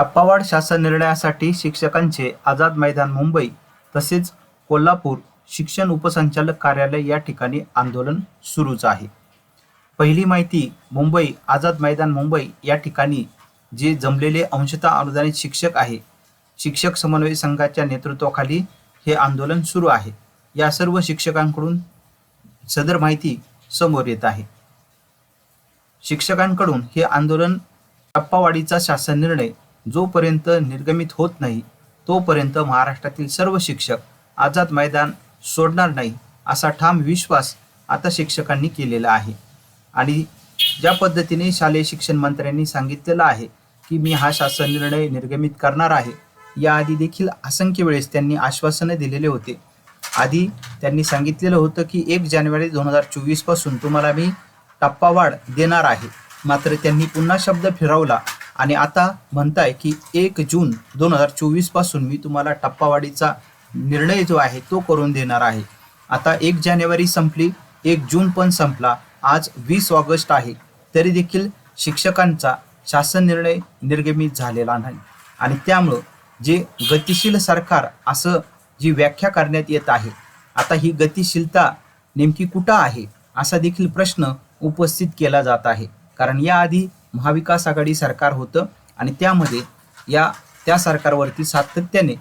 टप्पावाढ शासन निर्णयासाठी शिक्षकांचे आझाद मैदान मुंबई तसेच कोल्हापूर शिक्षण उपसंचालक कार्यालय या ठिकाणी आंदोलन सुरूच आहे. पहिली माहिती मुंबई आझाद मैदान मुंबई या ठिकाणी जे जमलेले अंशतः अनुदानित शिक्षक आहे शिक्षक समन्वय संघाच्या नेतृत्वाखाली हे आंदोलन सुरू आहे. या सर्व शिक्षकांकडून सदर माहिती समोर येत आहे. शिक्षकांकडून हे आंदोलन टप्पावाढीचा शासन निर्णय जोपर्यंत निर्गमित होत नाही तोपर्यंत महाराष्ट्रातील सर्व शिक्षक आझाद मैदान सोडणार नाही असा ठाम विश्वास आता शिक्षकांनी केलेला आहे. आणि ज्या पद्धतीने शालेय शिक्षण मंत्र्यांनी सांगितलेलं आहे की मी हा शासन निर्णय निर्गमित करणार आहे याआधी देखील असंख्य वेळेस त्यांनी आश्वासनं दिलेले होते. आधी त्यांनी सांगितलेलं होतं की एक जानेवारी दोन हजार चोवीसपासून तुम्हाला मी टप्पावाढ देणार आहे. मात्र त्यांनी पुन्हा शब्द फिरवला आणि आता म्हणताय की एक जून दोन हजार चोवीसपासून मी तुम्हाला टप्पावाढीचा निर्णय जो आहे तो करून देणार आहे. आता एक जानेवारी संपली एक जून पण संपला आज वीस ऑगस्ट आहे तरी देखील शिक्षकांचा शासन निर्णय निर्गमित झालेला नाही. आणि त्यामुळं जे गतिशील सरकार असं जी व्याख्या करण्यात येत आहे आता ही गतिशीलता नेमकी कुठं आहे असा देखील प्रश्न उपस्थित केला जात आहे. कारण याआधी महाविकास आघाडी सरकार होतं आणि त्यामध्ये या त्या सरकारवरती सातत्याने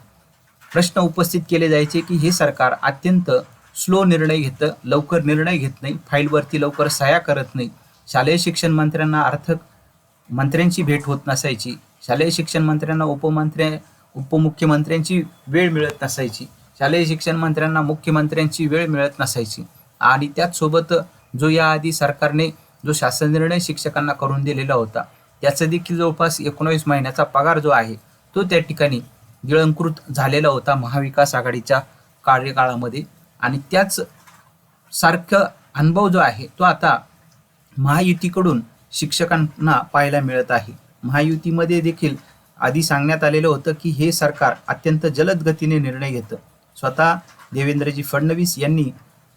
प्रश्न उपस्थित केले जायचे की हे सरकार अत्यंत स्लो निर्णय घेतं लवकर निर्णय घेत नाही फाईलवरती लवकर सह्या करत नाही. शालेय शिक्षण मंत्र्यांना अर्थक मंत्र्यांची भेट होत नसायची. शालेय शिक्षण मंत्र्यांना उपमंत्र्या उपमुख्यमंत्र्यांची वेळ मिळत नसायची. शालेय शिक्षण मंत्र्यांना मुख्यमंत्र्यांची वेळ मिळत नसायची. आणि त्याचसोबत जो याआधी सरकारने जो शासन निर्णय शिक्षकांना करून दिलेला होता. त्याचा देखील जवळपास एकोणावीस महिन्याचा पगार जो आहे तो त्या ठिकाणी गिळंकृत झालेला होता महाविकास आघाडीच्या कार्यकाळामध्ये. आणि त्याच सारखा अनुभव जो आहे तो आता महायुतीकडून शिक्षकांना पाहायला मिळत आहे. महायुतीमध्ये देखील आधी सांगण्यात आलेलं होतं की हे सरकार अत्यंत जलद गतीने निर्णय घेतं. स्वतः देवेंद्रजी फडणवीस यांनी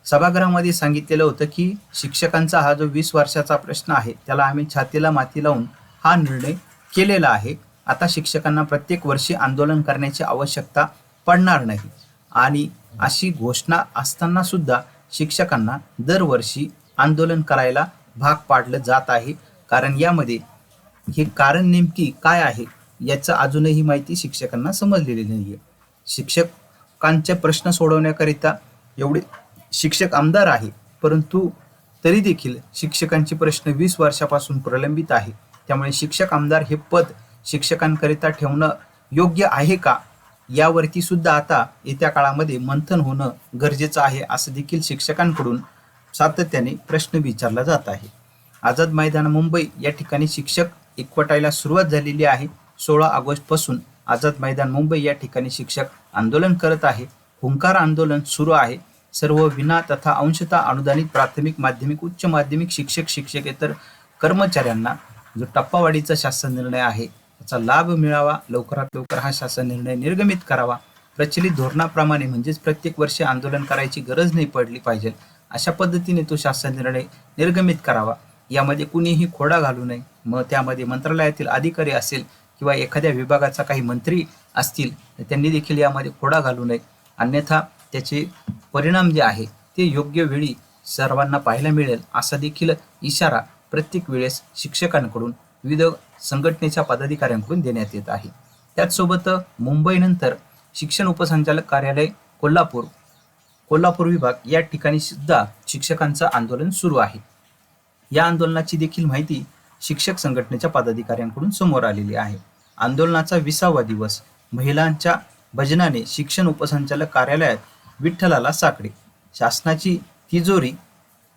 सभागृहामध्ये सांगितलेलं होतं की शिक्षकांचा हा जो वीस वर्षाचा प्रश्न आहे त्याला आम्ही छातीला माती लावून हा निर्णय केलेला आहे. आता शिक्षकांना प्रत्येक वर्षी आंदोलन करण्याची आवश्यकता पडणार नाही. आणि अशी घोषणा असताना सुद्धा शिक्षकांना दरवर्षी आंदोलन करायला भाग पाडलं जात आहे. कारण यामध्ये हे कारण नेमकी काय आहे याचं अजूनही माहिती शिक्षकांना समजलेली नाही आहे शिक्षकांचे प्रश्न सोडवण्याकरिता एवढे शिक्षक आमदार आहे परंतु तरी देखील शिक्षकांचे प्रश्न वीस वर्षापासून प्रलंबित आहे. त्यामुळे शिक्षक आमदार हे पद शिक्षकांकरिता ठेवणं योग्य आहे का? यावरती सुद्धा आता येत्या काळामध्ये मंथन होणं गरजेचं आहे असं देखील शिक्षकांकडून सातत्याने प्रश्न विचारला जात आहे. आझाद मैदान मुंबई या ठिकाणी शिक्षक एकवटायला सुरुवात झालेली आहे. सोळा ऑगस्टपासून आझाद मैदान मुंबई या ठिकाणी शिक्षक आंदोलन करत आहे. हुंकार आंदोलन सुरू आहे. सर्व विना तथा अंशतः अनुदानित प्राथमिक माध्यमिक उच्च माध्यमिक शिक्षक शिक्षकेतर कर्मचाऱ्यांना जो टप्पावाढीचा शासन निर्णय आहे त्याचा लाभ मिळावा. लवकरात लवकर हा शासन निर्णय निर्गमित करावा. प्रचलित धोरणाप्रमाणे म्हणजेच प्रत्येक वर्षी आंदोलन करायची गरज नाही पडली पाहिजे. अशा पद्धतीने तो शासन निर्णय निर्गमित करावा. यामध्ये कुणीही खोडा घालू नये. मग त्यामध्ये मंत्रालयातील अधिकारी असेल किंवा एखाद्या विभागाचा काही मंत्री असतील त्यांनी देखील यामध्ये खोडा घालू नये. अन्यथा त्याचे परिणाम जे आहे ते योग्य वेळी सर्वांना पाहायला मिळेल असा देखील इशारा प्रत्येक वेळेस शिक्षकांकडून विविध संघटनेच्या पदाधिकाऱ्यांकडून देण्यात येत आहे. त्याचसोबत मुंबईनंतर शिक्षण उपसंचालक कार्यालय कोल्हापूर कोल्हापूर विभाग या ठिकाणी सुद्धा शिक्षकांचं आंदोलन सुरू आहे. या आंदोलनाची देखील माहिती शिक्षक संघटनेच्या पदाधिकाऱ्यांकडून समोर आलेली आहे. आंदोलनाचा विसावा दिवस महिलांच्या भजनाने शिक्षण उपसंचालक कार्यालयात विठ्ठलाला साकडे. शासनाची तिजोरी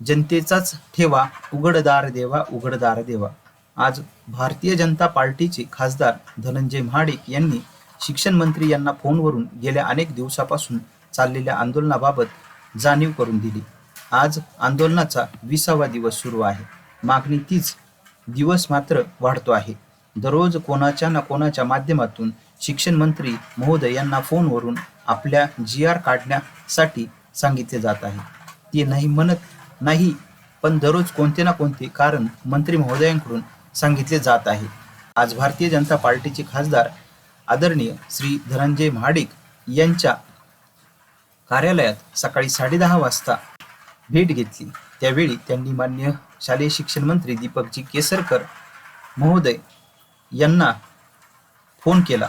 जनतेचाच ठेवा उघडदार देवा उघडदार देवा. आज भारतीय जनता पार्टीचे खासदार धनंजय महाडिक यांनी शिक्षण मंत्री यांना फोनवरून गेल्या अनेक दिवसापासून चाललेल्या आंदोलनाबाबत जाणीव करून दिली. आज आंदोलनाचा विसावा दिवस सुरू आहे. मागणी तीच दिवस मात्र वाढतो आहे. दररोज कोणाच्या ना कोणाच्या माध्यमातून शिक्षण मंत्री महोदय यांना फोनवरून आपल्या जी आर काढण्यासाठी सांगितले जात आहे. ते नाही म्हणत नाही पण दररोज कोणते ना कोणते कारण मंत्री महोदयांकडून सांगितले जात आहे. आज भारतीय जनता पार्टीचे खासदार आदरणीय श्री धनंजय महाडिक यांच्या कार्यालयात सकाळी साडेदहा वाजता भेट घेतली. त्यावेळी त्यांनी मान्य शालेय शिक्षण मंत्री दीपकजी केसरकर महोदय यांना फोन केला.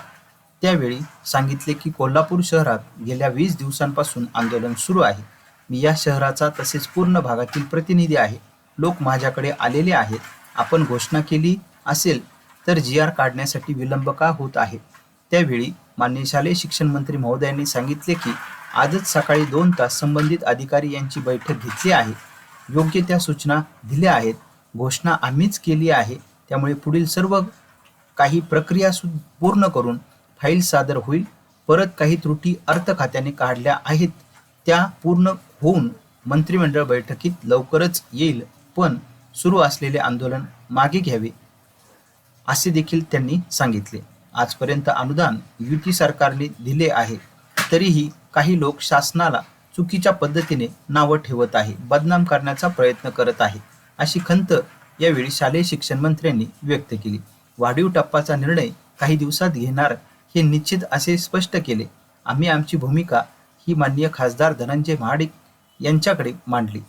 त्यावेळी सांगितले की कोल्हापूर शहरात गेल्या वीस दिवसांपासून आंदोलन सुरू आहे. मी या शहराचा तसेच पूर्ण भागातील प्रतिनिधी आहे. लोक माझ्याकडे आलेले आहेत. आपण घोषणा केली असेल तर जी आर काढण्यासाठी विलंब का होत आहे? त्यावेळी मान्य शालेय शिक्षण मंत्री महोदयांनी सांगितले की आजच सकाळी दोन तास संबंधित अधिकारी यांची बैठक घेतली आहे. योग्य त्या सूचना दिल्या आहेत. घोषणा आम्हीच केली आहे. त्यामुळे पुढील सर्व काही प्रक्रिया सु पूर्ण करून फाईल सादर होईल. परत काही त्रुटी अर्थ खात्याने काढल्या आहेत. त्या पूर्ण होऊन मंत्रिमंडळ बैठकीत लवकरच येईल. पण सुरू असलेले आंदोलन मागे घ्यावे असे देखील त्यांनी सांगितले. आजपर्यंत अनुदान युती सरकारने दिले आहे. तरीही काही लोक शासनाला चुकीच्या पद्धतीने नावं ठेवत आहे. बदनाम करण्याचा प्रयत्न करत आहे अशी खंत यावेळी शालेय शिक्षण मंत्र्यांनी व्यक्त केली. वाढीव टप्पाचा निर्णय काही दिवसात घेणार हे निश्चित असे स्पष्ट केले. आम्ही आमची भूमिका ही माननीय खासदार धनंजय महाडिक यांच्याकडे मांडली.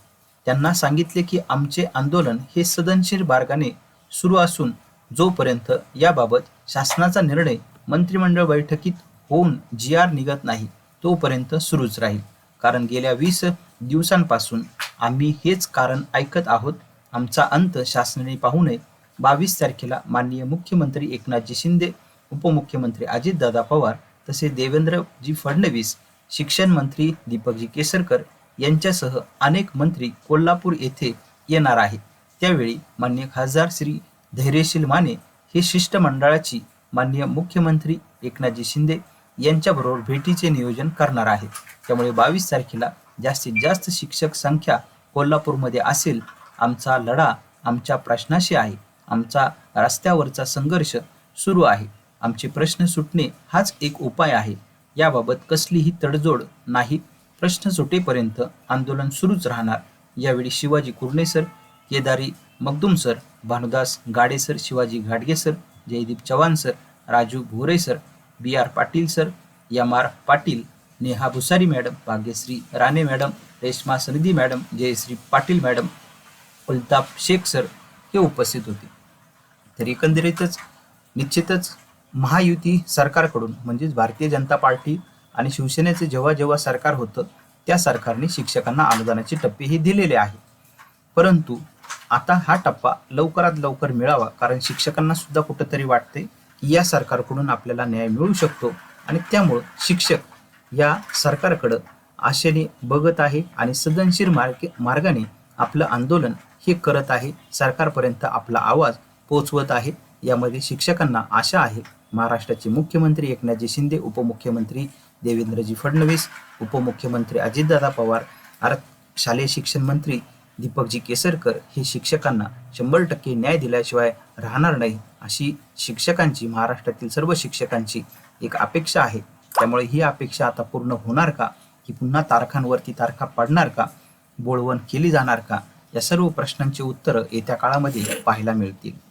त्यांना सांगितले की आमचे आंदोलन हे सदनशीर मार्गाने सुरू असून जोपर्यंत याबाबत शासनाचा निर्णय मंत्रिमंडळ बैठकीत होऊन जी आर निघत नाही तोपर्यंत सुरूच राहील. कारण गेल्या वीस दिवसांपासून आम्ही हेच कारण ऐकत आहोत. आमचा अंत शासनाने पाहू नये. बावीस तारखेला माननीय मुख्यमंत्री एकनाथजी शिंदे उपमुख्यमंत्री अजितदादा पवार तसे देवेंद्रजी फडणवीस शिक्षण मंत्री दीपकजी केसरकर यांच्यासह अनेक मंत्री कोल्हापूर येथे येणार आहेत. त्यावेळी मान्य खासदार श्री धैर्यशील माने हे शिष्टमंडळाची माननीय मुख्यमंत्री एकनाथजी शिंदे यांच्याबरोबर भेटीचे नियोजन करणार आहे त्यामुळे बावीस तारखेला जास्तीत जास्त शिक्षक संख्या कोल्हापूरमध्ये असेल आमचा लढा आमच्या प्रश्नाशी आहे. आमचा रस्त्यावरचा संघर्ष सुरू आहे. आमचे प्रश्न सुटणे हाच एक उपाय आहे. याबाबत कसलीही तडजोड नाही. प्रश्न सुटेपर्यंत आंदोलन सुरूच राहणार. यावेळी Shivaji Kurne sir Kedari Magdum sir Bhanudas Gade sir Shivaji घाटगे sir Jaydeep Chavan sir Raju Bhore sir B R Patil sir M R Patil Neha Bhusari madam Bhagyashree Rane madam Reshma Sanadi madam Jayashree Patil madam Altaf Shaikh sir हे उपस्थित होते. तर एकंदरीतच निश्चितच महायुती सरकारकडून म्हणजेच Bharatiya Janata party आणि शिवसेनेचे जेव्हा जेव्हा सरकार होतं त्या सरकारने शिक्षकांना अनुदानाचे टप्पे हे दिलेले आहे. परंतु आता हा टप्पा लवकरात लवकर मिळावा कारण शिक्षकांना सुद्धा कुठंतरी वाटते की या सरकारकडून आपल्याला न्याय मिळू शकतो आणि त्यामुळं शिक्षक या सरकारकडं आशेने बघत आहे आणि सदनशीर मार्ग मार्गाने आपलं आंदोलन हे करत आहे. सरकारपर्यंत आपला आवाज पोचवत आहे. यामध्ये शिक्षकांना आशा आहे महाराष्ट्राचे मुख्यमंत्री एकनाथजी शिंदे उपमुख्यमंत्री देवेंद्रजी फडणवीस उपमुख्यमंत्री अजितदादा पवार आर शालेय शिक्षण मंत्री दीपकजी केसरकर हे शिक्षकांना शंभर टक्के न्याय दिल्याशिवाय राहणार नाही अशी शिक्षकांची महाराष्ट्रातील सर्व शिक्षकांची एक अपेक्षा आहे. त्यामुळे ही अपेक्षा आता पूर्ण होणार का? की पुन्हा तारखांवरती तारखा पडणार का? बोळवण केली जाणार का? या सर्व प्रश्नांची उत्तरं येत्या काळामध्ये पाहायला मिळतील.